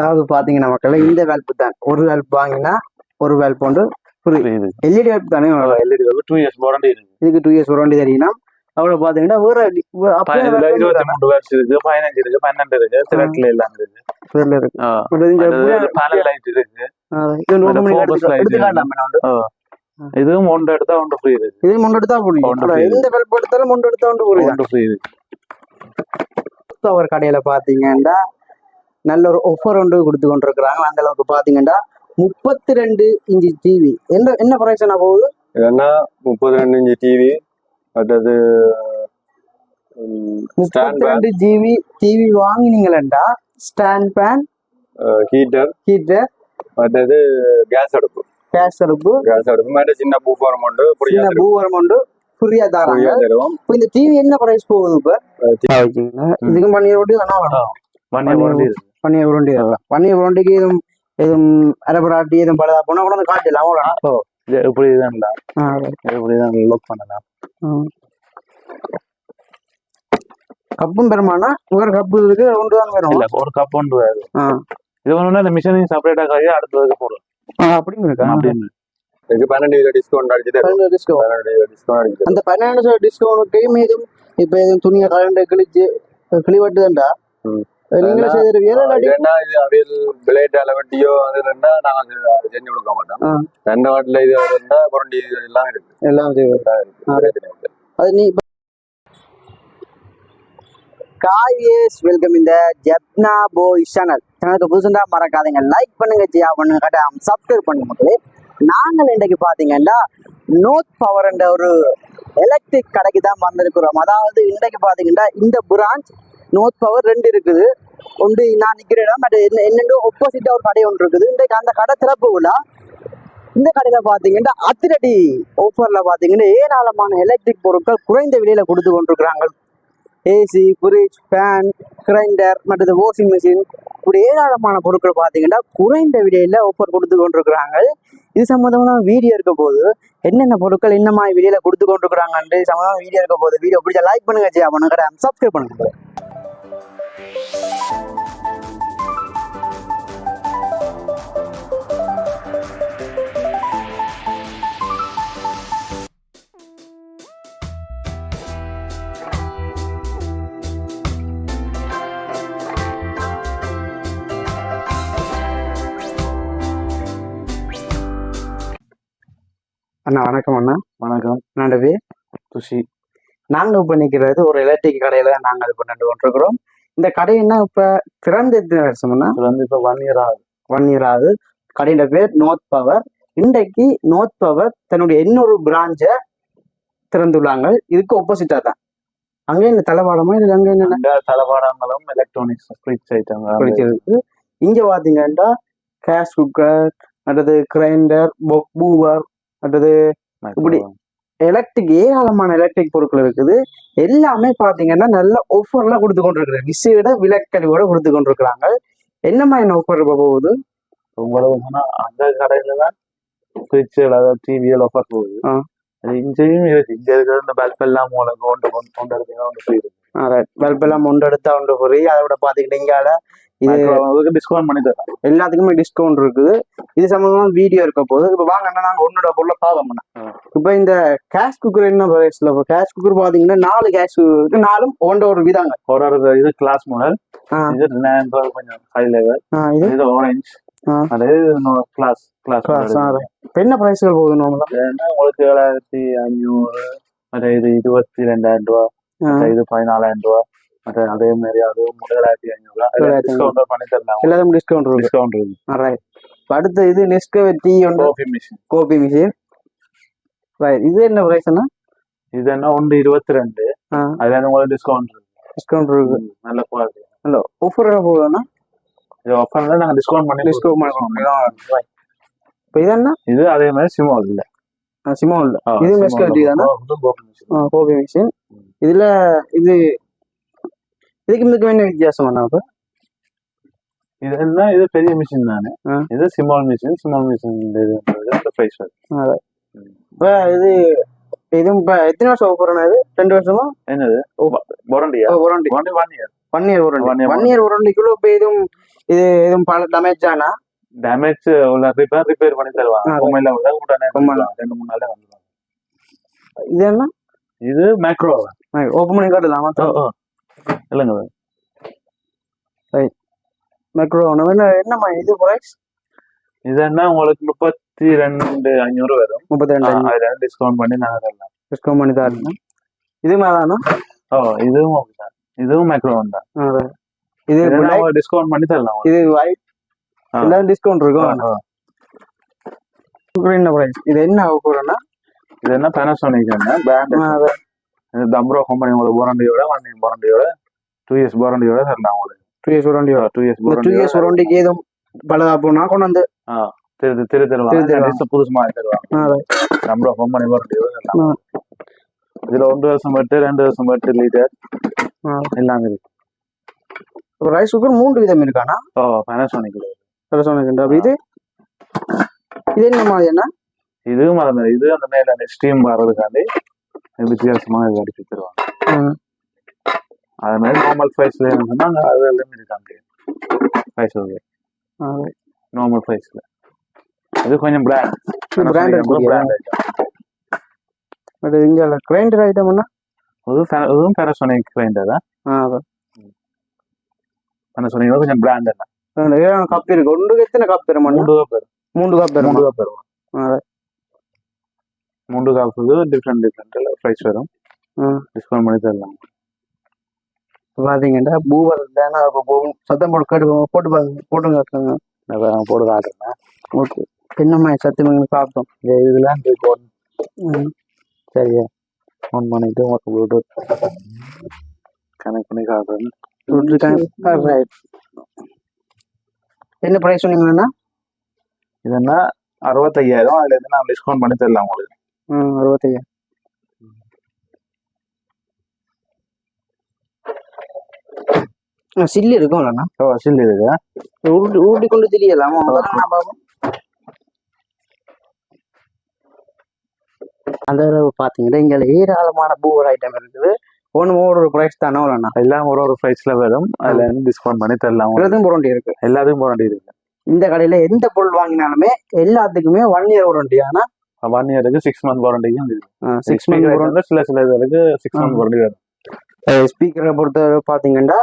அதாவது பாத்தீங்கன்னா மக்களே இந்த வேல்ப் தான். ஒரு வேல்ப் வாங்கினா ஒரு வேல்ப் வந்து எல்இடி வேல்ப் தானே? எல்இடி டூ இயர்ஸ் வாரண்டி இருக்கு. இதுக்கு டூ இயர்ஸ் வாரண்டி தெரியும்னா அவ்வளவு பாத்தீங்கன்னா வேற இருபத்தி மூணு வருஷம் இருக்கு பதினஞ்சு இருக்கு பன்னெண்டு இருக்கு திரட்டுல எல்லாம் இருக்கு. எடுத்து- எடுத்து. இதுவும் ஒன்று எடுத்தா ஒன்று ஃப்ரீ இருக்கு இது எடுத்தா புரியும் ஒன்று free. எந்த வேல்ப் எடுத்தாலும் எடுத்தா வந்து புரியும் ஒன்று ஃப்ரீ இருக்கு அவர் கடையில பாத்தீங்கன்னா நல்ல ஒரு ஆஃபர் ஒன்று கொடுத்து கொண்டிருக்கிறாங்க. அந்த அளவுக்கு பாத்தீங்கன்னா முப்பத்தி ரெண்டு இன்ச்சு டிவி என்ன என்ன பிரைஸ் என்ன போகுது? ஏன்னா முப்பது ரெண்டு இன்ச்சு டிவி அடுத்தது ஸ்டாண்ட் முப்பத்தி ரெண்டு ஜிபி டிவி வாங்கினீங்களா ஸ்டாண்ட் பேன் ஹீட்டர் ஹீட்டர் அடுத்தது கேஸ் அடுப்பு. கேஸ் அடுப்பு. கேஸ் அடுப்பு. மாதிரி சின்ன பூஃபாரம் உண்டு சின்ன பூவரம் உண்டு ஃப்ரீயா தராங்க. இப்போ இந்த டிவி என்ன பிரைஸ் போகுது இப்ப? இதுக்கும் பன்னீர் ரொட்டி தானே வேணும் வாரண்டி இருக்கு பன்னீர் உருண்டி. பன்னீர் உருண்டிக்கு எதுவும் எதுவும் அரபராட்டி எதுவும் பழுதா போனா கூட காட்டலாம் அவ்வளோ இது இப்படி தான் இப்படி தான் லாக் பண்ணலாம் கப்பும் பெருமானா ஒரு கப்பு இருக்கு ஒன்று தான் வரும். இல்ல ஒரு கப் ஒன்று ஆ. இது ஒன்று இந்த மிஷினையும் செப்பரேட்டா கழிய அடுத்ததுக்கு போடும் ஆ, அப்படின்னு. இருக்கா. அப்படின்னு பன்னெண்டு டிஸ்கவுண்ட் அடிச்சு தருவோம் பன்னெண்டு டிஸ்கவுண்ட் அடிச்சு அந்த பன்னெண்டு டிஸ்கவுண்ட்டு மீதும் இப்ப எதுவும் துணியை கலண்டு கிழிச்சு கிழிவட்டுதான்டா ம். நீங்களே அவையில் பிளேட் அளவட்டியோ அது இருந்தா நாங்க செஞ்சு கொடுக்க மாட்டோம். ஆ. ரெண்டு வாட்டில இது இருந்தா புரண்டி எல்லாம் இருக்கு. எல்லாம். அது நீ காய்ஸ் வெல்கம் இந்த ஜப்னா போய் சேனல் சேனலுக்கு புதுசுண்டா மறக்காதீங்க. லைக் பண்ணுங்க ஜியா. பண்ணுங்க கட்டாயம் சப்ஸ்கிரைப் பண்ணுங்க மக்களே. நாங்கள் இன்றைக்கு பார்த்தீங்கன்னா நோட் பவர் என்ற ஒரு எலக்ட்ரிக் கடைக்கு தான் வந்திருக்கிறோம். அதாவது இன்றைக்கு பார்த்தீங்கன்னா இந்த பிரான்ச் நோட் பவர் ரெண்டு இருக்குது. ஒன்று நான் நிற்கிற இடம் பட் என்ன என்னென்று ஒப்போசிட்டாக ஒரு கடை ஒன்று இருக்குது. இன்றைக்கு அந்த கடை திறப்பு விழா இந்த கடையில் பார்த்தீங்கன்னா அத்திரடி ஆஃபரில் பார்த்தீங்கன்னா ஏராளமான எலக்ட்ரிக் பொருட்கள் குறைந்த விலையில் கொடுத்து கொண்டிருக்கிறாங்க. ஏசி ஃப்ரிட்ஜ் ஃபேன் கிரைண்டர் மற்றது வாஷிங் மிஷின் இப்படி ஏராளமான பொருட்கள் பார்த்தீங்கன்னா குறைந்த விலையில் ஆஃபர் கொடுத்து கொண்டிருக்கிறாங்க. இது சம்மந்தமான வீடியோ இருக்க போது என்னென்ன பொருட்கள் என்ன மாதிரி விலையில் கொடுத்து கொண்டிருக்கிறாங்கன்ட்டு சம்மந்தமாக வீடியோ இருக்க போது வீடியோ பிடிச்சா லைக் பண்ணுங்க ஜெயா. பண்ணுங்க சப்ஸ்கிரைப் பண்ணுங்க. அண்ணா வணக்கம் அண்ணா. வணக்கம். பேர் குஷி நாங்கள் இப்போ நிற்கிறது ஒரு எலக்ட்ரிக் கடையில் நாங்கள் இப்போ நின்று கொண்டிருக்கிறோம் இந்த கடை என்ன இப்போ திறந்து எத்தனை வருஷம்னா இது வந்து இப்போ ஒன் இயர் ஆகுது. ஒன் இயர் ஆகுது. கடையோட பேர் நோத் பவர் இன்றைக்கு நோத் பவர் தன்னுடைய இன்னொரு பிரான்ச்சை திறந்துள்ளாங்க. இதுக்கு ஒப்போசிட்டாக தான். அங்கே என்ன தலைவாடமா இது அங்கே என்ன அங்க தளபாடங்களும் எலக்ட்ரானிக்ஸ் ஃப்ரிட்ஜ் பிடிச்சிருக்கு இங்கே பார்த்தீங்கன்னா கேஷ் குக்கர் அடுத்தது கிரைண்டர் பூவர் அடுத்தது இப்படி. எலக்ட்ரிக் ஏராளமான எலக்ட்ரிக் பொருட்கள் இருக்குது. எல்லாமே பார்த்தீங்கன்னா நல்ல ஆஃபர்லாம் கொடுத்து கொண்டிருக்கிறாங்க. விசேட விலக்கழிவோட கொடுத்து கொண்டிருக்கிறாங்க. என்ன மாதிரி ஆஃபர் போகுது? உங்களுக்கு அந்த கடையில தான் ஃப்ரிட்ஜ் அதாவது டிவியில் ஆஃபர் போகுது. அது இங்கேயும் இருக்கு. இங்க இருக்கிற இந்த பல்ப் எல்லாம் உங்களுக்கு கொண்டு கொண்டு கொண்டு எடுத்தீங்கன்னா எல்லாம் ஒன்று எடுத்தா ஒன்று ஃப்ரீ அதை விட பார்த்தீங்கன்னா இங்கால இது டிஸ்கவுண்ட் பண்ணி தரேன் எல்லாத்துக்குமே டிஸ்கவுண்ட் இருக்குது இது சம்பந்தமா வீடியோ இருக்க போது இப்போ வாங்க அண்ணா, நாங்க ஒன்னோட பொருளை பார்க்க ஆ. இப்போ இந்த கேஷ் குக்கர் என்ன பிரைஸ்ல இப்போ கேஷ் குக்கர் பாத்தீங்கன்னா நாலு கேஷ் இருக்கு நாலும் ஒன்ற ஒரு விதாங்க ஒரு ஒரு இது கிளாஸ் மாடல். இது ரெண்டாயிரம் ரூபாய் கொஞ்சம் ஹை லெவல் இது ஆரஞ்ச். அது கிளாஸ் கிளாஸ் இப்போ என்ன பிரைஸ்கள் போகுது உங்களுக்கு ஏழாயிரத்தி ஐநூறு மற்ற இது இருபத்தி ரெண்டாயிரம் ரூபா மற்ற இது பதினாலாயிரம் ரூபா மற்ற அதே மாதிரி அது ஏழாயிரத்தி ஐநூறு ரூபா. ஏழாயிரத்தி டிஸ்கவுண்ட் பண்ணி தரலாம் எல்லாத்துக்கும் டிஸ்கவுண்ட் இருக்கு. டிஸ்கவுண்ட் இருக்கு. ரைட் அடுத்து இது நெஸ்கவே டீ ஒன்று. Coffee machine coffee machine right இது என்ன பிரைஸ்னா இது என்ன ஒன்று இருபத்தி ரெண்டு. அதுல உங்களுக்கு டிஸ்கவுண்ட் இருக்கு. டிஸ்கவுண்ட் இருக்கு. நல்ல குவாலிட்டி நல்ல ஆஃபர் போகுதுன்னா இது ஆஃபர்ல நாங்க டிஸ்கவுண்ட் பண்ணி டிஸ்கவுண்ட் பண்ணுவோம் இப்போ இது என்ன? இது அதே மாதிரி சிமோல் இல்ல சிமோ இல்ல இது நெஸ்கவே டீ தானே கோபி மிஷின் இதுல இது இதுக்கு இதுக்கு என்ன வித்தியாசம் பண்ணா இப்போ இது என்ன? இது பெரிய மிஷின் தானே. இது ஸ்மால் மிஷின் ஸ்மால் மிஷின் இது பிரைஸ் இப்போ இது இப்போ எத்தனை வருஷம் போறோம் இது? ரெண்டு வருஷமா? என்னது? வாரண்டியா warranty warranty one year one year year. One year வாரண்டிக்குள்ள இப்போ இதுவும் இது எதுவும் பல டேமேஜ் ஆனா? டேமேஜ் உள்ள ரிப்பேர் ரிப்பேர் பண்ணி தருவாங்க. பொம்மையில விட உடனே. ரெண்டு மூணு நாளே வந்துருவாங்க இது என்ன? இது மேக்ரோ ஓப்பன் பண்ணி காட்டலாமா இல்லைங்க மைக்ரோ என்ன என்னம்மா இது ப்ரைஸ் இது என்ன உங்களுக்கு முப்பத்தி ரெண்டு அஞ்சூறு வரும் முப்பத்தி ரெண்டு அதுல டிஸ்கவுண்ட் பண்ணி நாங்க தரலாம் டிஸ்கவுண்ட் பண்ணி தரணும். இது மேலானா ஓ இதுவும் இதுவும் மேக்ரோ தான். இது டிஸ்கவுண்ட் பண்ணி தரலாம்? இது ஒயிட். எல்லாம் டிஸ்கவுண்ட் இருக்கும். என்ன ப்ரைஸ் இது என்ன ஆக போறேன்னா? இது என்ன பேனசோனிக் பிராண்ட் இது தம்ப்ரோ கம்பெனி உங்களுக்கு வாரண்டியோட ஒன் இயர் வாரண்டியோட டூ இயர்ஸ் வாரண்டியோட தரலாம் உங்களுக்கு. டூ இயர்ஸ் வண்டி டூ இயர்ஸ் டூ இயர்ஸ் வண்டிக்கு எதுவும் பலதா போனா கொண்டு வந்து திரு திரு திரு தருவாங்க. டிஸ் புதுசுமா தருவாங்க. தம்ப்ரோ கம்பெனி வாரண்டியோட தரலாம் இதுல ஒன்று வருஷம் பட்டு ரெண்டு வருஷம் பட்டு லிட்டர் எல்லாம் இருக்கு. ரைஸ் குக்கர் மூன்று விதம் இருக்கானா? ஓ பேனசோனிக் சொன்னீங்க அப்ப இது? இது என்ன மாதிரி என்ன இதுவும் அந்த இது அந்த மேல அந்த ஸ்டீம் வர்றதுக்காண்டி இது வித்தியாசமா இது அடிச்சு. அது மாதிரி நார்மல் ப்ரைஸ்ல இருந்ததுன்னா அங்க அது எல்லாமே இருக்காங்க ப்ரைஸ். நார்மல் ப்ரைஸ்ல இது கொஞ்சம் பிராண்ட். பிராண்ட் அது இங்க கிரைண்டர் ஐட்டம் என்ன அதுவும் Pan- அதுவும் பேனசோனிக் கிரைண்டர் தான். பேனசோனிக் கொஞ்சம் பிராண்ட் தான் அந்த ஏழு கப் இருக்கு. ஒன்றுக்கு எத்தனை கப் தரும் மூன்று கப் வரும். மூன்று கப் தரும் மூன்று கப் வரும். மூன்று கப்புக்கு டிஃப்ரெண்ட் டிஃப்ரெண்ட் ப்ரைஸ் வரும். ம். டிஸ்கவுண்ட் பண்ணி தரலாம். பாத்தீங்கன்னா பூவர் தானே சத்தம் போட்டு கேட்டு போட்டு பாருங்க. போட்டு காட்டுங்க அதான் போட்டு காட்டுறேன். ஓகே. என்னம்மா சத்தியமாக சாப்பிட்டோம் இந்த இதெல்லாம். சரியா? ஃபோன் பண்ணிட்டு உங்களுக்கு ப்ளூடூத் கனெக்ட் பண்ணி காட்டுறேன். விட்டுருக்காங்க ரைட் என்ன ப்ரைஸ் சொன்னீங்கன்னா இது என்ன அறுபத்தையாயிரம். அதுல இருந்து நான் டிஸ்கவுண்ட் பண்ணி தரலாம் உங்களுக்கு. ம் அறுபத்தையா சில்லி இருக்கும் இல்லைண்ணா ஓ சில்லி இருக்கு? உருட்டி உருட்டி கொண்டு தெரியலாமா அந்த அளவு பார்த்தீங்கன்னா இங்கே ஏராளமான பூவர் ஐட்டம் இருக்குது. ஒன்று ஒரு ப்ரைஸ் தானே இல்லைண்ணா எல்லாம் ஒரு ஒரு ப்ரைஸ்ல வரும். அதுல இருந்து டிஸ்கவுண்ட் பண்ணி தரலாம். இதுவும் புரண்டி இருக்கு. எல்லாத்துக்கும் போராண்டி இருக்கு. இந்த கடையில எந்த பொருள் வாங்கினாலுமே எல்லாத்துக்குமே ஒன் இயர் வாரண்டி ஆனா ஒன் இயருக்கு சிக்ஸ் மந்த் இருக்கு. சிக்ஸ் மந்த் வந்து சில சில இதுக்கு சிக்ஸ் மந்த் வாரண்டி வரும். ஸ்பீக்கரை பொறுத்த பாத்தீங்கன்னா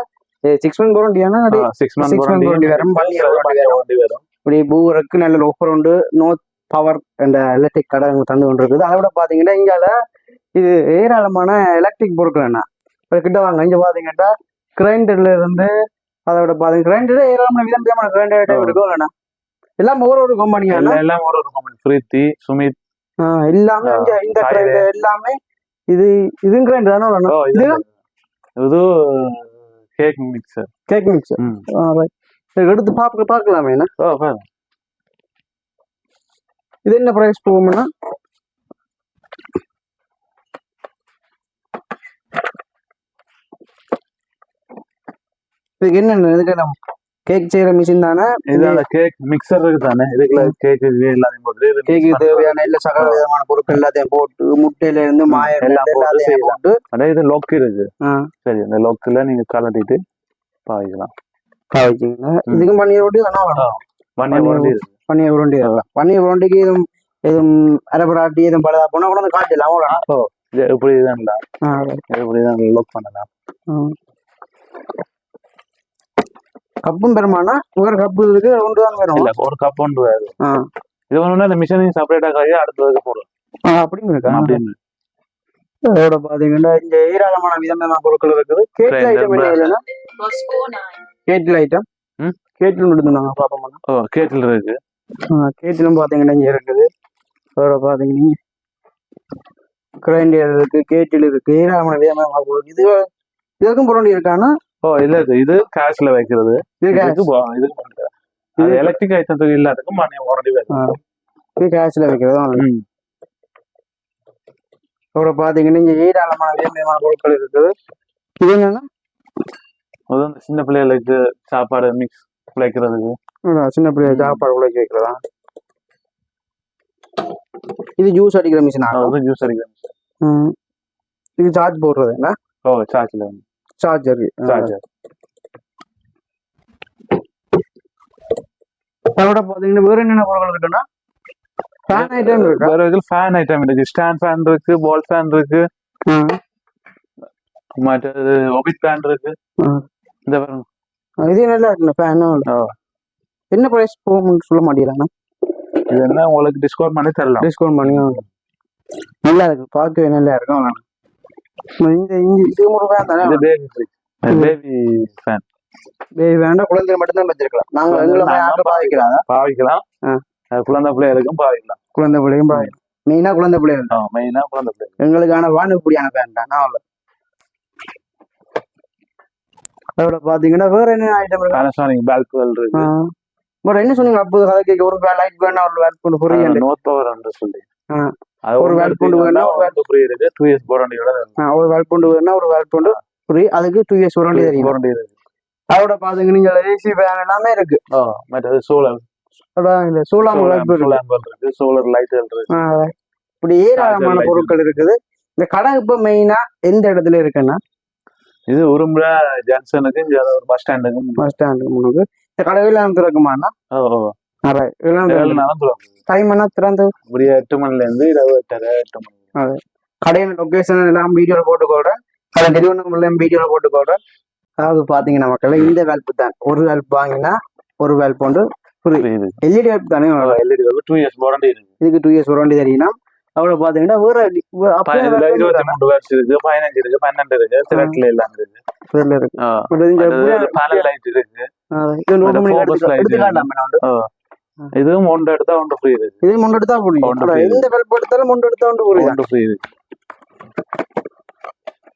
சிக்ஸ் மந்த் வாரண்டி ஆனா சிக்ஸ் மந்த் warranty வரும், warranty வரும். வாரண்டி வரும். இப்படி பூவருக்கு நல்ல ஆஃபர் உண்டு நோ பவர் என்ற எலக்ட்ரிக் கடை தந்து கொண்டு இருக்குது அதை விட பாத்தீங்கன்னா இங்கால இது ஏராளமான எலக்ட்ரிக் பொருட்கள் என்ன இப்ப கிட்ட வாங்க இங்க பாத்தீங்கன்னா கிரைண்டர்ல இருந்து அதை விட பாத்தீங்க கிரைண்டர் ஏராளமான விதம் விதமான கிரைண்டர் இருக்கும் இல்லைண்ணா எல்லாம் ஒரு ஒரு கம்பெனியா எல்லாம் ஒரு ஒரு கம்பெனி பிரீத்தி சுமித் எல்லாமே இங்க இந்த. கிரைண்டர் எல்லாமே இது இதுவும் கிரைண்டர் தானே? இது இது? இது கேக் மிக்சர் கேக் மிக்ஸ் ம். எடுத்து பார்க்க பார்க்கலாமே என்ன பாருங்க. இது என்ன பிரைஸ் போகும்னா? இதுக்கு என்ன இதுக்கு நம்ம கேக் செய்யற மிஷின் தானே? இது அந்த கேக் மிக்சர் இருக்கு தானே இதுக்குள்ள கேக் எல்லாத்தையும் போட்டு கேக்கு தேவையான எல்லா சகல விதமான பொருட்கள் எல்லாத்தையும் போட்டு முட்டையில இருந்து மாயம் எல்லாம் போட்டு அதே இது லொக் இருக்கு சரி அந்த லொக்கில் நீங்க கலட்டிட்டு பாவிக்கலாம். பாவிச்சிங்கன்னா இதுக்கும் பன்னீர் ரொட்டி தானே வேணும்? பன்னீர் இருக்கு. பன்னீர் உருண்டி பன்னீர் உருண்டிக்கு எதுவும் எதுவும் அரைப்பராட்டி எதுவும் பழுதா போனா கூட காட்டலாம் அவ்வளோ இது இப்படி தான் இல்ல இப்படி தான் லொக் பண்ணலாம். கப்பும் பெருமானா? வேற கப்பு இருக்கு ஒன்று தான் வரும் இல்ல ஒரு கப் ஒன்று வேறு. இது ஒண்ணு இந்த மிஷினையும் செப்பரேட்டா காய் அடுத்ததுக்கு போடும் ஆ, அப்படியும் இருக்கா? அப்படின்னு அதோட பாத்தீங்கன்னா இங்க ஏராளமான விதமான பொருட்கள் இருக்குது. Grinder, ஐட்டம் என்ன இல்லைன்னா. கேட்டில் ஐட்டம்? கேட்டில் மட்டும் நாங்க பார்ப்போம் ஓ கேட்டில் இருக்கு. கேட்டிலும் பாத்தீங்கன்னா இங்க இருக்குது. அதோட பாத்தீங்கன்னா கிரைண்டர் இருக்கு கேட்டில் இருக்கு. ஏராளமான விதமான பொருட்கள். இது இதுக்கும் புரண்டி இருக்கானா? ஓ இல்ல இது இது கேஷ்ல வைக்கிறது. இது இதுக்கு அது எலக்ட்ரிக் ஐட்டத்துக்கு இல்லாததுக்கு மணி வேணும் இது கேஷ்ல வைக்கிறது? ம். அதோட பாத்தீங்கன்னா இங்க ஏராளமான விதமான பொருட்கள் இருக்குது. இது என்னன்னா அது வந்து சின்ன பிள்ளைகளுக்கு சாப்பாடு மிக்ஸ் வைக்கிறதுக்கு அதான் சின்ன பிள்ளைய சாப்பாடு உழைக்க வைக்கிறதா? இது ஜூஸ் அடிக்கிற மிஷின் அது ஜூஸ் அடிக்கிறது இது சார்ஜ் போடுறது என்ன? ஓ சார்ஜ்ல சார்ஜர் சார்ஜர் அதோட பாத்தீங்கன்னா வேற என்னென்ன பொருட்கள் இருக்குன்னா ஃபேன் ஐட்டம் இருக்கா வேற இதில் ஃபேன் ஐட்டம் இருக்கு ஸ்டாண்ட் ஃபேன் இருக்கு பால் ஃபேன் இருக்கு மற்றது ஒபிட் ஃபேன் இருக்கு. இந்த பாருங்க இது நல்லா இருக்குண்ணா ஃபேன் ஆ. என்ன ப்ரைஸ் போகும்னு சொல்ல மாட்டேங்கிறாங்க இது என்ன உங்களுக்கு டிஸ்கவுண்ட் பண்ணி தரலாம் டிஸ்கவுண்ட் பண்ணி நல்லா இருக்கு பார்க்கவே நல்லா இருக்கும் இந்த இங்க இது ஃபேன் தானே இது பேபி பேபி ஃபேன் பேபி வேண்டாம் குழந்தை மட்டும்தான் வச்சிருக்கலாம் நாங்க எங்களை மாதிரி யாரும் பாதிக்கிறாங்க பாவிக்கலாம். குழந்தை பிள்ளைகளுக்கும் பாவிக்கலாம். குழந்தை பிள்ளையும் பாதிக்கலாம் மெயினா குழந்தை பிள்ளைகள். மெயினா குழந்தை பிள்ளை எங்களுக்கான வானுப்படியான ஃபேன் தான் நான் அதோட பாத்தீங்கன்னா வேற என்ன ஐட்டம் இருக்கு? பேனசானிக் பேல்குவல் இருக்கு. பட் என்ன சொன்னீங்க? அப்போது கதை கேட்க ஒரு லைட் வேணா ஒரு வேட் கொண்டு நோட் பவர் சொல்லி. ஒரு ஒரு valve கொண்டு வேணா ஒரு ஃப்ரீ இருக்கு டூ இயர்ஸ் வாரண்டியோட ஒரு வேட் கொண்டு வேணா ஒரு வேட் கொண்டு புரி அதுக்கு டூ இயர்ஸ் வாரண்டி தெரியும். வாரண்டி இருக்கு. அதோட பாத்தீங்க நீங்க ஏசி ஃபேன் எல்லாமே இருக்கு. மற்றது சோலார் இந்த சோலார் இருக்கு. சோலார் இருக்கு. ஆ, இப்படி ஏராளமான. பொருட்கள் இருக்குது. இந்த கடை இப்ப மெயினா எந்த இடத்துல இருக்குன்னா? இது உரும்புல ஜங்ஷனுக்கு இங்க ஒரு பஸ் ஸ்டாண்டுக்கும் பஸ் ஸ்டாண்டு முன்னுக்கு. இந்த கடையில திறக்குமாண்ணா? திறக்கும். டைம் என்ன திறந்து. இப்படியே எட்டு மணில இருந்து இரவு எட்டரை எட்டு மணி. கடையின் லொகேஷன் எல்லாம் வீடியோல போட்டுக்கோடுறேன். கடை நிறுவனங்கள்லாம் வீடியோல போட்டுக்கோடுறேன். அதாவது பாத்தீங்கன்னா மக்களே இந்த வேல்ப் தான். ஒரு வேல்ப் வாங்கினா ஒரு வேல்ப் வந்து புரியுது. எல்இடி வேல்ப் தானே? எல்இடி டூ இயர்ஸ் வாரண்டி இருக்கு. இதுக்கு டூ இயர்ஸ் வாரண்டி தெரியும்னா அவரை பாத்தீங்கன்னா வேற இருபத்தி? மூணு வருஷம் இருக்கு பதினஞ்சு இருக்கு பன்னெண்டு இருக்கு சிலட்ல எல்லாம் இருக்கு. இருக்கு. இருக்கு. இதுவும் ஒன்று எடுத்தா ஒன்று ஃப்ரீ இருக்கு இது முண்டு எடுத்தா ஒன்று. எந்த வேல்ப் எடுத்தாலும் முண்டு எடுத்தா ஒன்று புரியுது ஒன்று ஃப்ரீ இருக்கு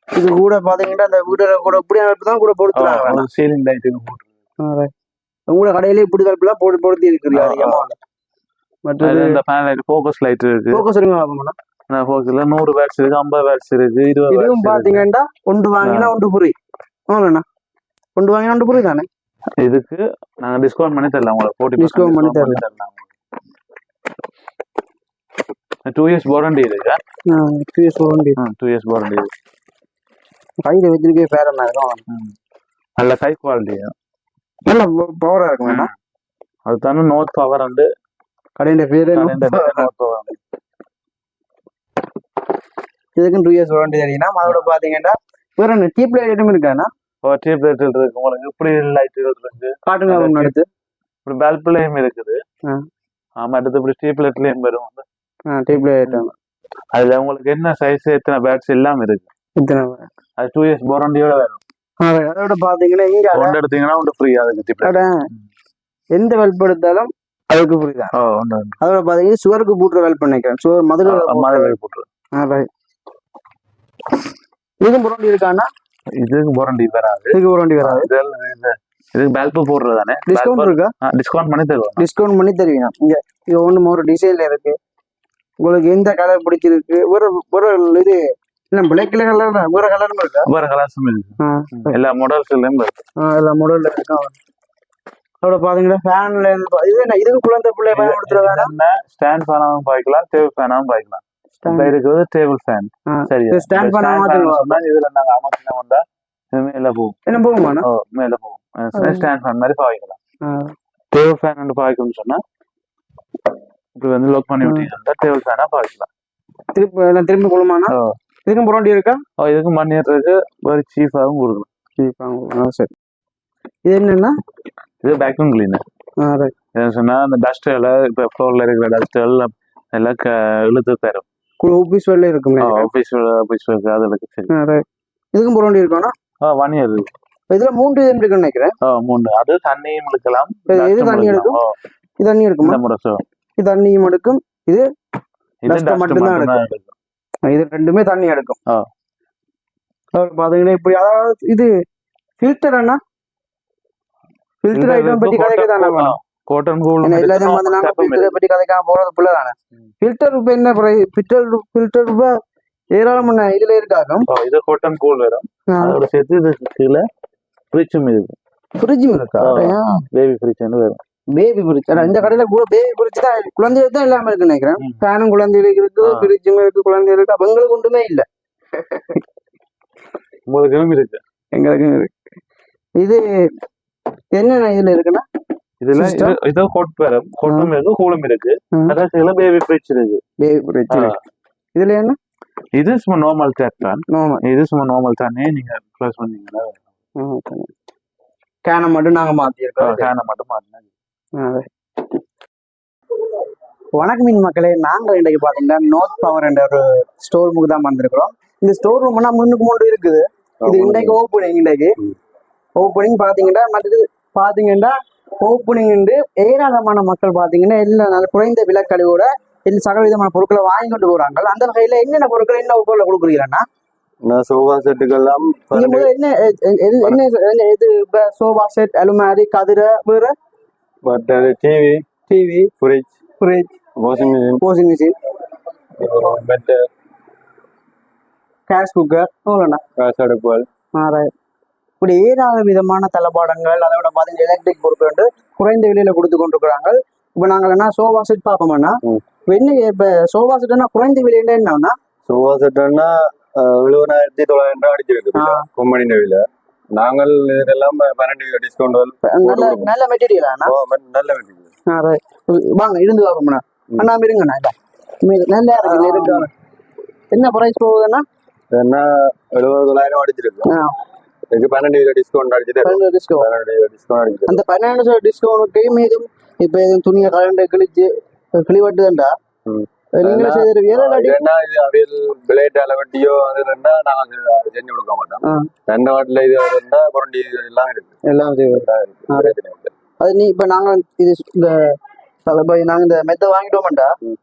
இது கூட பாத்தீங்கன்னா அந்த வீடுல கூட இப்படி வேல்ப் தான் கூட பொறுத்துறாங்க சீலிங் லைட்டுக்கு போட்டு. உங்களோட கடையில இப்படி எல்லாம் போட்டு பொருத்தி இருக்குது ஆ, அதிகமா மற்றது இந்த பேனல் லைட் ஃபோக்கஸ் லைட் இருக்கு. ஃபோக்கஸ் அந்த ஃபோக்கஸ்ல நூறு பேட்ஸ் இருக்கு ஐம்பது பேட்ஸ் இருக்கு இருபது இதுவும் இருக்கு. பாத்தீங்கன்னா ஒன்று வாங்கினா ஒன்று புரி ஆமாண்ணா ஒன்று வாங்கினா ஒன்று புரி தானே? இதுக்கு நாங்க டிஸ்கவுண்ட் பண்ணி தரலாம் உங்களுக்கு. போட்டி Discount பண்ணி தரலாம். டூ இயர்ஸ் வாரண்டி இருக்கு two years warranty two years warranty இருக்கு கையில வச்சிருக்கே பேரமா இருக்கும். நல்ல ஹை குவாலிட்டி நல்ல பவரா இருக்கும் வேணா. அது தானே நோட் பவர் வந்து கடையில பேரு நோட் பவர் இதுக்கும் டூ இயர்ஸ் வாரண்டி தெரியும்னா அதோட பாத்தீங்கன்னா வேற என்ன டீப் லைட் ஐட்டம் இருக்காண்ணா டியூப் லைட் இருக்கு. உங்களுக்கு இப்படி லைட் இருக்கு? காட்டுங்க எடுத்து. இப்படி பல்ப்லயும் இருக்குது. ஆமா அடுத்து இப்படி ஸ்டீப் லைட்லயும் வரும் டீப் லைட் அதுல உங்களுக்கு என்ன சைஸ் எத்தனை பேட்ஸ் எல்லாம் இருக்கு? இத்தனை அது டூ இயர்ஸ் வாரண்டியோட வரும். ஆ, அதோட பாத்தீங்கன்னா இங்க ஒன்று எடுத்தீங்கன்னா ஒன்று ஃப்ரீ அதுக்கு எந்த வெல்ப் எடுத்தாலும் அதுக்கு ஒன்று அதோட பாத்தீங்கன்னா சுவருக்கு பூட்டுற வெல்ப் பண்ணிக்கிறேன் சுவர் மதுரை மாதிரி போட்டுரு இதுக்கும் புரண்டி இருக்காண்ணா இதுக்கு வாரண்டி வராது இதுக்கு புரண்டி வராது இதுக்கு பல்ப் போடுறதானே டிஸ்கவுண்ட் இருக்கா? டிஸ்கவுண்ட் பண்ணி தருவோம் டிஸ்கவுண்ட் பண்ணி தருவீங்க. இங்க இது ஒன்று ஒரு டிசைன்ல இருக்கு. உங்களுக்கு எந்த கலர் பிடிச்சிருக்கு? ஒரு ஒரு இது இல்ல பிளாக் கலர் வேற கலரும் இருக்கா? வேற கலர்ஸும் இருக்கு. எல்லா மாடல்ஸ்லயும் இருக்கு. எல்லா மாடல்ல இருக்கும் அதோட பாத்தீங்கன்னா ஃபேன்ல இருந்து இது என்ன இதுக்கு குழந்தை பிள்ளை பயன்படுத்துற வேணாம் ஸ்டாண்ட் ஃபேனாவும் பாய்க்கலாம் டேபிள் ஃபேனாவும் பாய்க்கலாம். டேபிள் ஃபேன் மாத்துங்க. சொன்னா இதுல நாங்க அமர்த்தின கொண்டா இது மேல போகும். என்ன ஓ மேல போகும். ஸ்டாண்ட் ஃபேன் மாதிரி பாய்க்கலாம். டேபிள் ஃபேன் பாய்க்கணும்னு சொன்னா இப்படி வந்து லோக் பண்ணி விட்டீங்கன்னா டேபிள் ஃபேனா பாய்க்கலாம் திருப்பி திரும்பி. இதுக்கும் புரண்டி இருக்கா? ஓ இதுக்கு மணி ஏற்றுறதுக்கு ஒரு சீஃபாகவும் கொடுக்கலாம் ஆ, சரி. இது என்னன்னா இது வேக்யூம் கிளீனர் சொன்னா அந்த டஸ்ட் எல்லாம் இப்ப ஃப்ளோர்ல இருக்கிற டஸ்ட் எல்லாம் எல்லாம் இழுத்து தரும். குழு ஆபீஸ் வெளில இருக்குங்க ஆஃபீஸ் ஆஃபீஸ் அதுக்கு சரி. இதுக்கும் புரண்டி இருக்காண்ணா ஆ ஒன் இயர் இதுல மூன்று இது இருக்குன்னு நினைக்கிறேன். ஆ மூணு அது தண்ணியும் இழுக்கலாம் இது தண்ணி. ஓ, இது தண்ணி so. இது தண்ணியும் எடுக்கும். இது மட்டும்தான் எடுக்கும். இது ரெண்டுமே தண்ணி எடுக்கும். பாத்தீங்கன்னா இப்படி அதாவது இது ஃபில்டர் அண்ணா? ஃபில்டர் ஐட்டம் பத்தி கதைக்கு தானே ஃபில்டரை பத்தி கதைக்காம போறது பிள்ளை தானே ஃபில்டர் இப்ப என்ன ஃபில்டர் ஃபில்டர் ஏராளமான இதுல இருக்காகும் இருக்கு. இது cotton wool வரும் அதோட சேர்த்து கீழே ஃப்ரிட்ஜும் இருக்கு ஃப்ரிட்ஜும் இருக்கா. பேபி ஃப்ரிட்ஜ்னு வரும் பேபி ஃப்ரிட்ஜ் இந்த கடையில கூட பேபி ஃப்ரிட்ஜ் தான் குழந்தைகளுக்கு தான் இல்லாம இருக்குன்னு நினைக்கிறேன். ஃபேனும் குழந்தைகளுக்கு இருக்கு. ஃப்ரிட்ஜும் இருக்கு குழந்தைகளுக்கு அப்ப எங்களுக்கு ஒன்றுமே இல்ல உங்களுக்கும் இருக்கு எங்களுக்கு இருக்கு இது என்னென்ன இதுல இருக்குன்னா இதுல? இது- கொட்பெரம் கொட்டும் இருக்கு கூலம் இருக்கு. ம். கடைசியில பேபி ஃப்ரிட்ஜ் இருக்கு. Baby fridge. இதுல என்ன? இது சும்மா நார்மல் டேப் தான். நார்மல் இது சும்மா நார்மல் தானே நீங்க ப்ளஸ் பண்ணீங்கன்னா கேனை மட்டும் நாங்க மாத்திருக்கோம். ஃபேனை மட்டும் அதே. வணக்கம் மீன் மக்களே. நாங்கள் இன்றைக்கு பார்த்தீங்கன்னா நோட் பவர் என்ற ஒரு ஸ்டோர் ரூமுக்கு தான் வந்திருக்கிறோம். இந்த ஸ்டோர் ரூம்னா முன்னுக்கு முண்டு இருக்குது. இது இன்றைக்கு ஓப்பனிங் இன்றைக்கு. ஓப்பனிங் பார்த்தீங்கன்னா மற்றது பார்த்தீங்கன்னா ஓப்பனிங் ஏராளமான மக்கள் பார்த்தீங்கன்னா எல்லா நல்ல குறைந்த விலக்கழிவோட எல்லா சகவிதமான பொருட்களை வாங்கி கொண்டு போறாங்க. அந்த வகையில என்னென்ன பொருட்கள் என்ன பொருளை கொடுக்குறீங்கன்னா? நீங்க முதல்ல என்ன என்ன இது சோபா செட் அலுமாரி கதிரை வேற? But TV TV fridge fridge washing machine washing machine மெட்டு கேஸ் குக்கர் அவ்வளோண்ணா காசு அடுப்புகள் ஆறாயிரம் இப்படி ஏராள விதமான தளபாடங்கள் அதோட பார்த்தீங்கன்னா எலக்ட்ரிக் பொருட்கள் வந்து குறைந்த விலையில கொடுத்து கொண்டிருக்கிறாங்க. இப்போ நாங்கள் என்ன சோஃபா செட் பார்ப்போம்னா என்ன இப்போ சோஃபா செட்னா குறைந்த விலையில என்னன்னா சோஃபா செட்டுன்னா எழுபதாயிரத்தி தொள்ளாயிரம் ரூபாய் அடிச்சிருக்கு. கொம்பனி நவில நாங்கள் இதெல்லாம் பன்னெண்டு டிஸ்கவுண்ட் நல்ல நல்ல மெட்டீரியலாண்ணா நல்ல மெட்டீரியல் வாங்க இருந்து பார்ப்போம்ண்ணா அண்ணா. இருங்கண்ணா நல்லா இருக்கு என்ன ப்ரைஸ் போகுதுன்னா என்ன எழுபது தொள்ளாயிரம் அடிச்சிருக்கு. இதுக்கு பன்னெண்டு டிஸ்கவுண்ட் அடிச்சிட்டு பன்னெண்டு. பன்னெண்டு டிஸ்கவுண்ட் அடிச்சிருக்கு அந்த பன்னெண்டு டிஸ்கவுண்ட்டுக்கு மீதும் இப்போ எதுவும் துணியை கலண்டு கிழிச்சு இது அவியல் பிளேட் அளவட்டியோ அது இருந்தா நாங்க செஞ்சு கொடுக்க மாட்டோம். ரெண்டு வாட்டில இது இருந்தா புரண்டி இது எல்லாம் இருக்கு எல்லாம் செய்வோம் எல்லாம் இருக்கு. பிரச்சனை இல்லை. அது நீ இப்போ நாங்கள் இது இந்த மெத்தை வாங்கிட்டோம்டா ம்.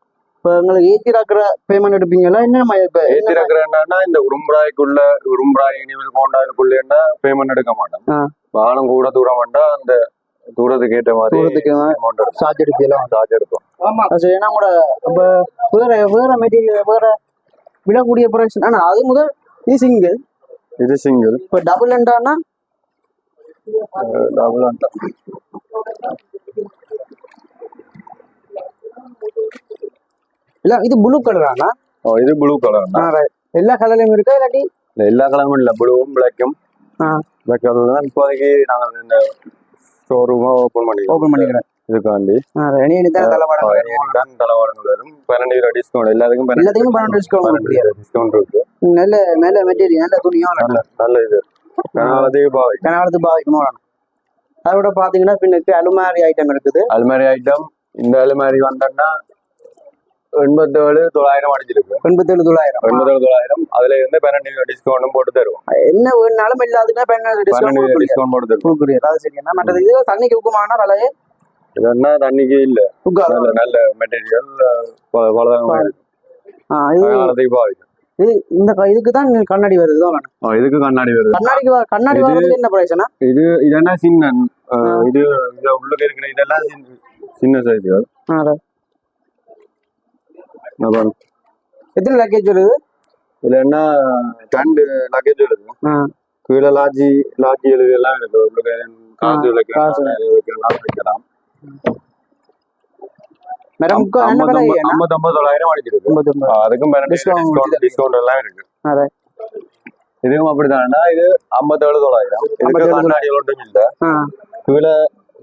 இப்போ உங்களுக்கு ஏற்றி ராக்கிற பேமெண்ட் எடுப்பீங்களா என்ன இப்போ ஏத்தி இருக்கிறேன்னா இந்த உரும்புராய்க்குள்ள உரும்புராய் இனிவில் கோண்டாயிலுக்குள்ளேன்னா பேமெண்ட் எடுக்க மாட்டோம். வானம் கூட தூரம் வேண்டா அந்த தூரத்துக்கு ஏற்ற மாதிரி தூரத்துக்கு அமௌண்ட் எடுக்கும் சார்ஜ் எடுப்பீங்களா? சார்ஜ் எடுக்கும் அது சரி ஏன்னா கூட இப்போ வேற வேற மெட்டீரியல் வேற விடக்கூடிய ப்ரைஸ் ஆனால் அது முதல் இது சிங்கிள் இது சிங்கிள் இப்போ டபுள் என்றான்னா டபுள் இல்லை இது ப்ளூ கலரானா இது ப்ளூ கலர் எல்லா கலர்லையும் இருக்கா இல்லாட்டி? எல்லா கலரும் இல்ல ப்ளூவும் பிளாக்கும். பிளாக் கலர் தான் இப்போதைக்கு நாங்கள் இந்த ஸ்டோர் ரூமா ஓப்பன் பண்ணிக்கிறோம். ஓப்பன் பண்ணிக்கிறேன் இதுக்காண்டி நல்ல நல்ல மெட்டீரியல் நல்ல துணியும் நல்ல இது. கனகாலத்து பாவிக்குமோ. அதோட பார்த்தீங்கன்னா பின்னுக்கு அலுமாரி ஐட்டம் இருக்குது. அல்மாரி ஐட்டம் இந்த அல்மாரி வந்தோம்னா எண்பத்தேழு தொள்ளாயிரம் அடிச்சிருக்கு எண்பத்தேழு தொள்ளாயிரம் எண்பத்தேழு தொள்ளாயிரம் அதுல இருந்து பன்னெண்டு டிஸ்கவுண்டும் போட்டு தருவோம் என்ன வேணாலும் இல்லாதுன்னா பன்னெண்டு டிஸ்கவுண்ட் டிஸ்கவுண்ட் போட்டு தருவோம் கொடுக்குறீங்க அது சரியா மற்றது இது தண்ணிக்கு உப்புமான விலையே இதென்னா தண்ணிக்கு இல்ல நல்ல நல்ல மெட்டீரியல் இது இது இந்த இதுக்கு தான் கண்ணாடி வருது தான் இதுக்கு கண்ணாடி வருது கண்ணாடிக்கு கண்ணாடி இது- வர்றதுக்கு என்ன பிரைஸ்னா இது இதென்னா சின்ன ஆ, இது இது உள்ள இருக்கிற இதெல்லாம் சின்ன- எத்தனை லக்கேஜ் வருது? இதுல என்ன ரெண்டு லக்கேஜ் ஆ. கீழே லாஜி லாஜி எழுதி எல்லாம் இருக்கு. உங்களுக்கு காசு. வைக்கலாம் வைக்கலாம். இதுவும் அப்படிதான்டா. இது ஐம்பத்தேழு தொள்ளாயிரம் இதுக்கு 57 கண்ணாடி ஒன்றும் இல்ல. ஆ. கீழே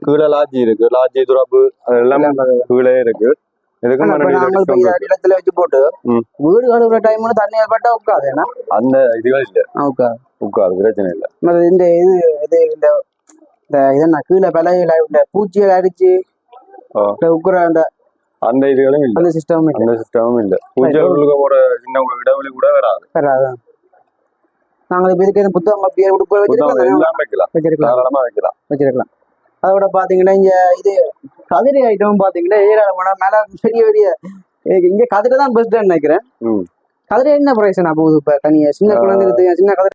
கீழே லாஜி இருக்கு. லாஜி துறப்பு எல்லாமே கீழே இருக்கு. இடத்துல வச்சு போட்டு. வீடு கழுவுற டைம்ல தண்ணி பட்டா உட்காது அந்த இதுகள் இல்ல உட்காது உட்காது பிரச்சனை இல்ல இந்த இது இது இந்த இதென்ன கீழே விலையில இந்த பூச்சிகள் அடிச்சு ஆ. இந்த உக்குற அந்த அந்த இதுகளும் இல்ல அந்த சிஸ்டம் அந்த சிஸ்டமும் இல்ல பூஜை உள்ளுக்கு ஒரு சின்ன ஒரு இடைவெளி கூட வராது வராது நாங்கள் இப்ப இதுக்கு இந்த புத்தகம் அப்படியே வச்சிருக்கலாம் தாராளமா வைக்கலாம் வச்சிருக்கலாம் அதோட பாத்தீங்கன்னா இங்க இது கதிரை ஐட்டம் பாத்தீங்கன்னா ஏராளமான மேல பெரிய பெரிய இங்க- கதிரை தான் பெஸ்ட் நினைக்கிறேன். கதிரை என்ன பிரைஸ் நான் போகுது இப்ப தனியா? சின்ன குழந்தைக்கு சின்ன கதிரை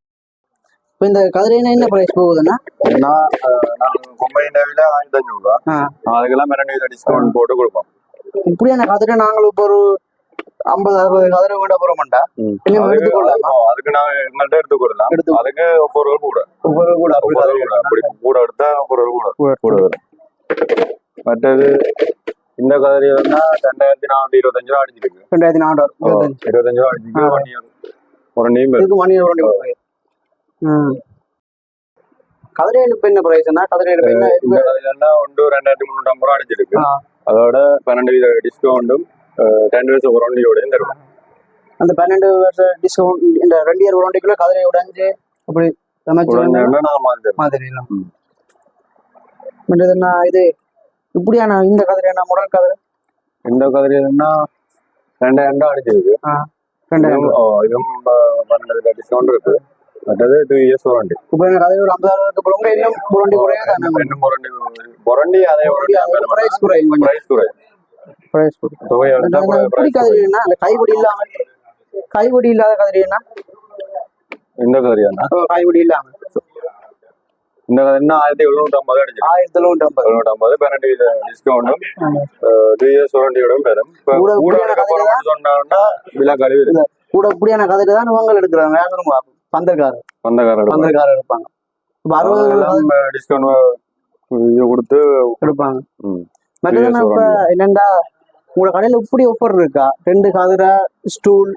இப்ப இந்த கதிரைனா என்ன பிரைஸ் போகுதுன்னா ஏன்னா அஹ், நாங்க கொம்பை விட ஆயிரத்தி அஞ்சூறு ரூபா. ஆ. அதுக்கெல்லாம் பன்னெண்டு டிஸ்கவுண்ட் போட்டு கொடுப்போம். இப்படியான கதிரை நாங்கள் இப்போ ஒரு ஐம்பது அறுபது கதிரை கூட போறோம்டா ம். கொஞ்சம் அதுக்கு- எடுத்துக்கொள்ளலாமா அதுக்கு நாங்க எங்கள்கிட்ட எடுத்துக்கொள்ளலாம் எடுத்து அதுக்கு பொருள் கூட ஒவ்வொரு கூட அப்படி அப்படி கூட எடுத்தா பொருள் கூட கூட. கூட வரும் மற்றது இந்த கதிரி வந்து ரெண்டாயிரத்தி நானூத்தி இருபத்தஞ்சு ரூபா அடிச்சிருக்கு ரெண்டாயிரத்தி நானூறு இருபத்தஞ்சு ரூபா அடிச்சிருக்கு. ஒன் இயர் ஒரு நீம் இதுக்கு மணி வண்டி ம் கதிரை எடுப்பு என்ன பிரைஸ்னா கதிரை எடுப்பு என்ன இந்த ஒன்று ரெண்டாயிரத்தி முந்நூற்றி ஐம்பது ரூபா அடிச்சிருக்கு. அதோட பன்னெண்டு வீத டிஸ்கவுண்டும் டென் வீத ஒரண்டியோடையும் தருவோம் அந்த பன்னெண்டு வருஷம் டிஸ்கவுண்ட் இந்த ரெண்டு இயர் வாரண்டிக்குள்ள கதிரை உடைஞ்சு அப்படி நான் மாதிரி. மற்றதுன்னா இது இப்படியான இந்த கதிரை என்ன முதல் கதிரை? இந்த கதிரியல்னா ரெண்டாயிரம் ரூபா அடிச்சிருக்கு. ரெண்டாயிரம் டிஸ்கவுண்ட் இருக்கு. மற்றது டூ இயர்ஸ் வாரண்டி இப்போ இந்த கதிரை ஒரு ஐம்பதாயிரம் இருக்கு போல இன்னும் வாரண்டி குறையாது ரெண்டும் முரண்டி முரண்டி அதே பிரைஸ் குறையும் பிரைஸ் குறை பிரைஸ் அந்த எப்படி கதிரைனா அந்த இல்லாம கைப்பிடி இல்லாத கதிரைனா இந்த கதிரியாண்ணா கைப்பிடி இல்லாம. இந்த கதிரினா ஆயிரத்தி ஐம்பது அடிச்சிருக்கு ஆயிரத்தி தொண்ணூற்றி ஐம்பது எழுநூத்தி ஐம்பது பன்னெண்டு டிஸ்கவுண்டும் ஆமா. டூ இயர்ஸ் வாரண்டியோடும் பெறும். கூட சொன்னாங்கன்னா விழா கழிவு கூட இப்படியான கதிரை தான் இவங்க எடுக்கிறாங்க. யாரும் பந்தர்காரர் சொந்தக்காரர் பந்தர்காரர் எடுப்பாங்க. இப்போ அறுபது டிஸ்கவுண்ட் இது கொடுத்து எடுப்பாங்க. மற்றது இப்ப என்னண்டா உங்களோட கடையில இப்படி ஆஃபர் இருக்கா? ரெண்டு கதிரை ஸ்டூல்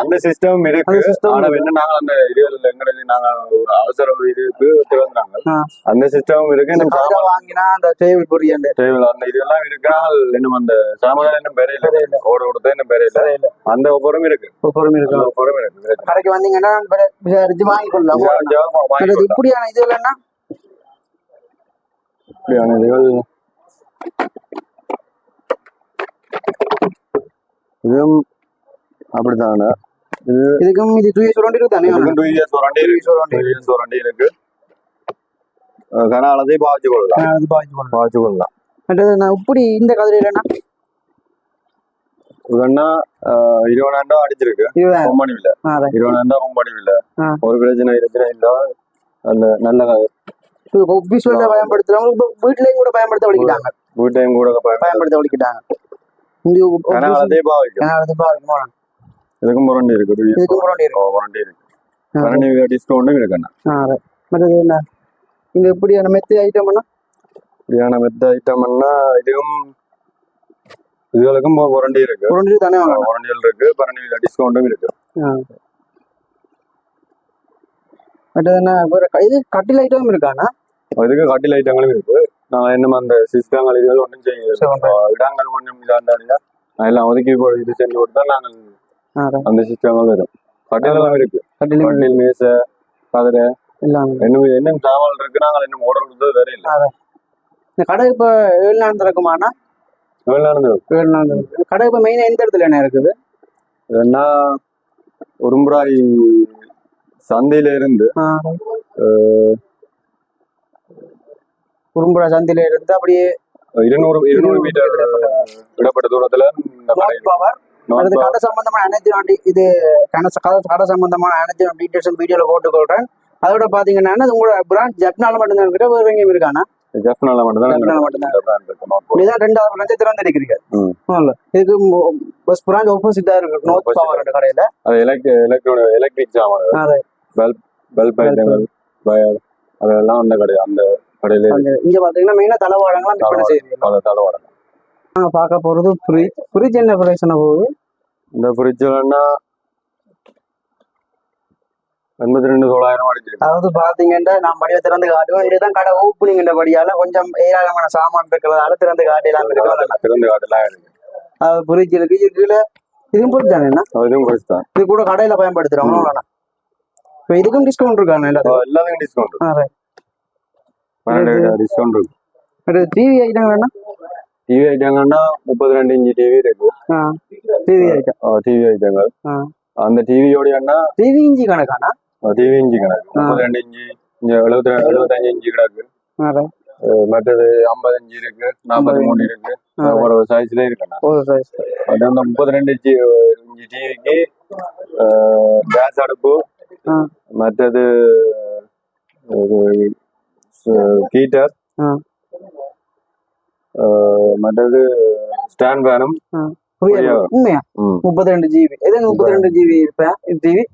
அந்த சிஸ்டம் இருக்கு. ஆனா என்ன நாங்க அந்த இதுல எங்களுக்கு நாங்க ஒரு அவசர இதுக்கு திறந்தாங்க. அந்த சிஸ்டம் இருக்கு. இந்த வாங்கினா அந்த டேபிள் பொடி அந்த தேவையில்ல. அந்த இதெல்லாம் இருக்கா இன்னும் அந்த சாமான் இன்னும் பெரிய இல்ல. ஓட கொடுத்தா இன்னும் பெரிய இல்ல. அந்த ஒவ்வொரும் இருக்கு. ஆஃபரும் இருக்கு. ஒவ்வொரும் இருக்கு. கடைக்கு வந்தீங்கன்னா வாங்கி கொடுத்தா. இப்படியான இது இல்லைன்னா? இப்படியான இதுகள் இதுவும் அப்படித்தானே? இதுக்கும் இது டூ இயர்ஸ் வண்டி தானே டூ இயர்ஸ் வாரண்டி இருக்கு. டூ இயர்ஸ் வாரண்டி இருக்கு. கனாலதை பாய்ச்சி கொள்ளலாம். அது பாய்ச்சி பண்ணலாம் பாய்ச்சி கொள்ளலாம். மற்றது நான் இப்படி இந்த கதிரை இல்லைன்னா? இதுன்னா இருபதாயிரம் ரூபா அடிச்சிருக்கு. கொம்பனி விலை. இருபதாயிரம் ரூபா கொம்பனி விலை. ஒரு பிரச்சனை பிரச்சனை இல்ல. அந்த நல்ல பயன்படுத்துறவங்க வீட்லயும் கூட பயன்படுத்த வலிக்கிட்டாங்க வீட்டையும் கூட பயன்படுத்த பாருங்க இதுக்கும் முரண்டி இருக்கு two years இதுக்கும் முரண்டி இருக்கு. முரண்டி இருக்கு. டிஸ்கவுண்டும் இருக்குண்ணா right. மற்றது என்ன? இங்க இப்படியான மெத்தி ஐட்டம்னா இப்படியான மெத்த ஐட்டம்னா இதுவும் இதுகளுக்கும் முரண்டி இருக்கு. புரண்டு தானே முரண்டிகள் இருக்கு. பன்னெண்டு டிஸ்கவுண்டும் இருக்கு மற்றது என்ன இது கட்டில் ஐட்டம் இருக்காண்ணா அதுக்கு கட்டில் ஐட்டங்களும் இருக்கு. நான் இன்னும் அந்த சிஸ்டங்கள் இதுகள் ஒன்றும் செய்ய சரி. இடங்கள் ஒன்றும் இல்லாண்டாங்க நான் எல்லாம் ஒதுக்கி போ- இது செஞ்சு கொடுத்தா நாங்கள். அந்த சிஸ்டங்கள் வரும். கட்டிலெல்லாம் இருக்கு. கட்டில் மேசை கதிரை எல்லாம். இன்னும் இன்னும் சாமான் இருக்கு. நாங்கள் இன்னும் ஆர்டர் கொடுத்தது வேற இல்லை. இந்த கடை இப்போ ஏழு நாள் திறக்குமாண்ணா ஏழு நாள் கடை இப்போ மெயினாக எந்த இடத்துல என்ன இருக்குது? ஏன்னா உரும்புராய் சந்தையில இருந்து குறும்புழா சந்தையில இருந்து அப்படியே இருநூறு இருநூறு மீட்டர் விடப்பட்ட தூரத்துல பவர். Power. கடை சம்பந்தமான அனைத்து வண்டி இது கடை சம்பந்தமான அனைத்து டீட்டெயில்ஸ் வீடியோல போட்டுக்கொள்றேன். அதோட பாத்தீங்கன்னா அது உங்களோட பிரான்ச் ஜப்னால மட்டும்தான் இருக்கு வேற எங்கேயும் இருக்கானா? ஜெஃப்னால மட்டும்தான் மட்டும்தான். இதுதான் ரெண்டாவது பிரான்ச் திறந்திருக்கிறீங்க. இதுக்கு பஸ் பிரான்ச் ஆப்போசிட்டா இருக்கு. Opposite. பவர் கடையில. அது எலக்ட்ரிக் சாமான் அது. பல்ப் பல்ப் ஐட்டங்கள் வயர் அதெல்லாம் அந்த கடை. அந்த- இங்க பாத்தீங்கன்னா மெயினா தலைவாடங்களாம் தளவாடம் நாங்க பார்க்க போறது ஃப்ரிட்ஜ் ஃப்ரிட்ஜ் என்ன பிரைஸ்னா போகுது? இந்த ஃப்ரிட்ஜ்லன்னா எண்பத்தி ரெண்டு தொள்ளாயிரம் அடிச்சிருக்கு. அதாவது பாத்தீங்கன்னா நான் படியை திறந்து காட்டுவோம் இதுதான் கடை ஓப்பனிங் படியால கொஞ்சம் ஏராளமான சாமான் இருக்கிறதால திறந்து காட்டலாம் திறந்து காட்டலாம் இருக்கு அது ஃப்ரிட்ஜ் இருக்கு. இது கீழே இதுவும் ஃப்ரிட்ஜ் தானே அதுவும் ஃப்ரிட்ஜ் தான். இது கூட கடையில பயன்படுத்துறோம். இப்போ இதுக்கும் டிஸ்கவுண்ட் இருக்காண்ணா எல்லாத்துக்கும் எல்லாத்துக்கும் டிஸ்கவுண்ட். பன்னெண்டு டிஸ்கவுண்ட் இருக்கு ஒரு டிவி ஐட்டம் வேணா டிவி ஐட்டங்கள்னா முப்பத்தி ரெண்டு இன்ச்சு டிவி இருக்கு. டிவி ஐட்டம் டிவி ஐட்டங்கள். அந்த டிவியோட என்ன டிவி இஞ்சி கணக்காண்ணா டிவி இன்ச்சு கணக்கு. முப்பத்தி ரெண்டு இன்ச்சு எழுபத்தி எழுபத்தஞ்சு இன்ச்சு கிடக்கு. மற்றது ஐம்பது இன்ச்சு இருக்கு நாற்பத்தி மூணு இருக்கு. ஒரு சைஸ்ல இருக்குண்ணா. ஒரு size. அது அந்த முப்பத்தி ரெண்டு இன்ச்சு இன்ச்சு டிவிக்கு கேஸ் அடுப்பு. ஆ. மற்றது மற்றது ஸ்டாண்ட் ஃபேனும் புரியுது புரியுது. உண்மையா ம் முப்பத்தி ரெண்டு ஜிபி எது முப்பத்தி ரெண்டு ஜிபி இருப்பேன் டிவி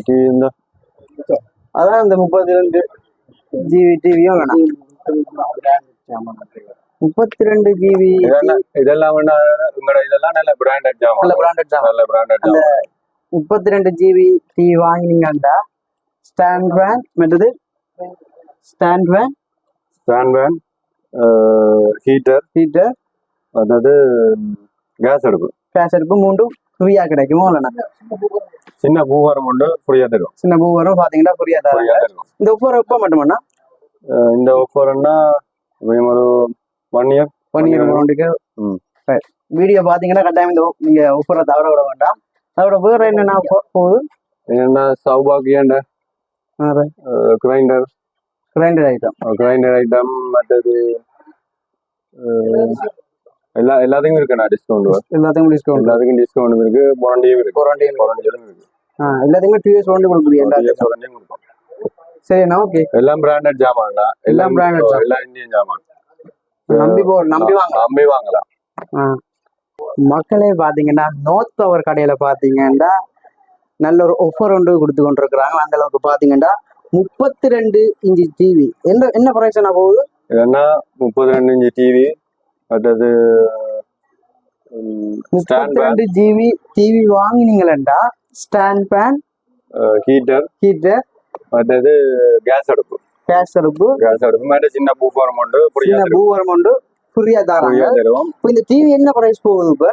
டிவி இந்த அதான் இந்த முப்பத்தி ரெண்டு ஜிபி டிவியும் வேணாம் முப்பத்தி ஜிபி இதெல்லாம் இதெல்லாம் நல்ல பிராண்டட் நல்ல ஜாமான் பிராண்டட் தான் நல்ல பிராண்டட் ஜாமான் முப்பத்தி ரெண்டு ஜிபி டிவி வாங்கினீங்கன்னா ஸ்டாண்ட் ஃபேன் மற்றது stand fan stand fan heater heater அதாவது கேஸ் அடுப்பு கேஸ் அடுப்பு மூண்டும் ஃப்ரீயாக கிடைக்குமோ இல்லைண்ணா சின்ன பூவாரம் கொண்டு ஃப்ரீயாக தரும் சின்ன பூ வரும் பார்த்தீங்கன்னா ஃப்ரீயாக தராங்க ஃப்ரீயாக தரும் இந்த ஒவ்வொரு எப்போ மட்டுமண்ணா இந்த ஆஃபர்னா ஒரு ஒன் இயர் ஒன் இயர் ம். வீடியோ பார்த்தீங்கன்னா கட்டாயம் இந்த நீங்க ஒவ்வொரு தவற விட வேண்டாம் அதோட வேற என்னென்ன போகுது என்ன சௌபாகியண்ட grinder grinder item grinder item மற்றது எல்லா எல்லாத்துக்கும் இருக்குண்ணா டிஸ்கவுண்ட் எல்லாத்துக்கும் டிஸ்கவுண்ட் எல்லாத்துக்கும் டிஸ்கவுண்ட் இருக்கு வாரண்டியும் இருக்கு. Warranty வாரண்டியும் இருக்கு. எல்லாத்துக்குமே டூ இயர்ஸ் வாரண்டி கொடுக்குறீங்க எல்லாத்துக்கும். வாரண்டியும் கொடுக்கும். சரிண்ணா ஓகே எல்லாம் பிராண்டட் ஜாமான் தான் எல்லாம் ஜாமான். எல்லாம் இந்தியன் ஜாமான். நம்பி போ நம்பி வாங்க. நம்பி வாங்கலாம். மக்களே பாத்தீங்கன்னா நோத் பவர் கடையில பாத்தீங்கன்னா நல்ல ஒரு ஆஃபர் ஒன்று கொடுத்து கொண்டிருக்கிறாங்க. அந்த அளவுக்கு பாத்தீங்கன்னா முப்பத்தி ரெண்டு இன்ச்சு டிவி என்ன என்ன பிரைஸ் என்ன போகுது? ஏன்னா முப்பது ரெண்டு இன்ச்சு டிவி ஸ்டாண்ட் முப்பத்தி ரெண்டு ஜிபி டிவி வாங்கினீங்களா ஸ்டாண்ட் பேன் ஹீட்டர் ஹீட்டர் மற்றது கேஸ் அடுப்பு. கேஸ் அடுப்பு. கேஸ் அடுப்பு. மற்ற சின்ன பூஃபாரம் உண்டு சின்ன பூவரம் உண்டு ஃப்ரீயா தருவோம். இப்போ இந்த டிவி என்ன பிரைஸ் போகுது இப்ப?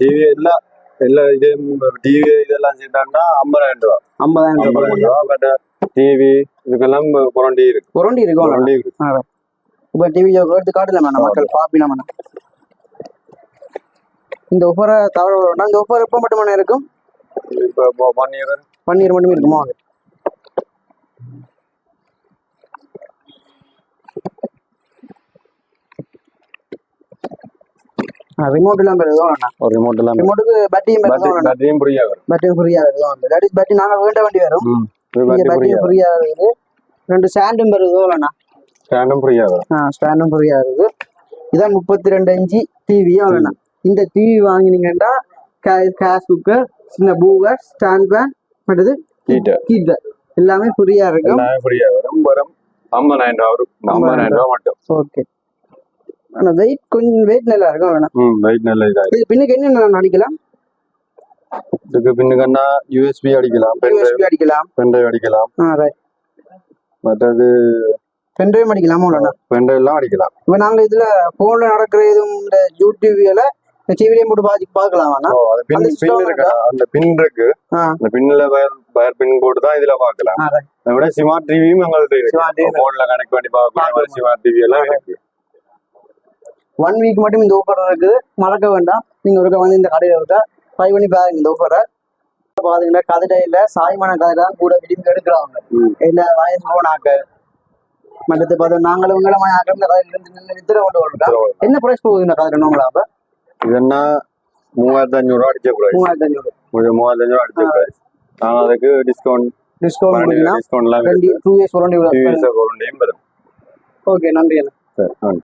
டிவி எல்லாம் எல்லா இது டிவி இதெல்லாம் சேர்த்தாண்டா ஐம்பதாயிரம் ரூபா. ஐம்பதாயிரம் ரூபா. பட் டிவி இதுக்கெல்லாம் புரண்டி இருக்கு. புரண்டி இருக்கும் புரண்டி இருக்கு. இப்போ டிவி எடுத்து காட்டுல மேடம் மக்கள் பாப்பினா மேடம் இந்த ஒவ்வொரு தவற. இந்த ஒவ்வொரு எப்போ மட்டுமே இருக்கும்? இப்போ ஒன் இயர் பன்னீர் மட்டுமே இருக்குமா? ரிமோட் எல்லாம் பெருதோ வேணாம். ஒரு ரிமோட் எல்லாம் ரிமோட்டுக்கு பேட்டரியும் பேட்டரியும் புரியா வரும். பேட்டரி ஃப்ரீயா இருக்கும் அந்த தட் இஸ் பேட்டரி நாங்க வேண்ட வேண்டி வரும். புரியா ஃப்ரீயா இருக்குது ரெண்டு ஸ்டாண்டும் பெருதோ வேணாம் ஸ்டாண்டும் புரியா வரும் ஆ ஸ்டாண்டும் ஃப்ரீயா இருக்குது இதான் முப்பத்தி ரெண்டு இன்ச்சு டிவியும் வேணாம் இந்த டிவி வாங்கினீங்கன்னா கேஷ் குக்கர் சின்ன பூவர் ஸ்டாண்ட் பேன் மற்றது ஹீட்டர் ஹீட்டர் எல்லாமே ஃப்ரீயா இருக்கும். எல்லாமே புரியா வரும் வரும். ஐம்பதாயிரம் ரூபா வரும். ஐம்பதாயிரம் ரூபா மட்டும். ஓகே. ஆனா வெயிட் கொஞ்சம் வெயிட் நல்லா இருக்கும் வேணாம் வெயிட் நல்ல இதா இது பின்னுக்கு என்ன அடிக்கலாம்? இதுக்கு பின்னுக்கன்னா யூஎஸ்பி அடிக்கலாம் யூஎஸ்பி அடிக்கலாம். பென்ட்ரைவ் அடிக்கலாம். மற்றது பென்ட்ரைவ் அடிக்கலாமா இல்லைண்ணா பென்ட்ரைவ் எல்லாம் அடிக்கலாம். இப்போ நாங்க இதுல போன்ல நடக்கிற இதுவும் இந்த யூடியூப்ல டிவிலையும் போட்டு பாதி பார்க்கலாம் அந்த பின் இருக்கு? அந்த பின்ல வயர் வயர் பின் போட்டு தான் இதுல பார்க்கலாம். அதை விட ஸ்மார்ட் டிவியும். இருக்கு. போன்ல கனெக்ட் பண்ணி பார்க்கலாம். ஸ்மார்ட் டிவி எல்லாம் இருக்கு. ஒன் வீக் மட்டும் இந்த ஆஃபர் இருக்குது. மறக்க வேண்டாம். நீங்க ஒருக்க வந்து இந்த கடையில இருக்கா ட்ரை பண்ணி பாருங்க இந்த ஆஃபரை பாத்தீங்கன்னா கதிரையில சாய்மான கதிரை கூட விரும்பி எடுக்கிறாங்க. இல்ல வயசு போன ஆக்கள் மற்றது பார்த்து நாங்களும் உங்களை மாதிரி ஆக்கள் இந்த கதையில இருந்து நின்று நித்திர கொண்டு வரலாம் என்ன பிரைஸ் போகுது இந்த கதிரை உங்களா அப்ப? இதுன்னா மூவாயிரத்தி அஞ்சூறு ரூபா அடிச்ச பிரைஸ் மூவாயிரத்தி அஞ்சூறு மூவாயிரத்தி அஞ்சூறு அடிச்ச பிரைஸ் நாங்க அதுக்கு டிஸ்கவுண்ட் டிஸ்கவுண்ட் பண்ணிக்கலாம் டிஸ்கவுண்ட் எல்லாம் ரெண்டு டூ இயர்ஸ் டிவி வரண்டி வரும். ஓகே நன்றி அண்ணா. சரி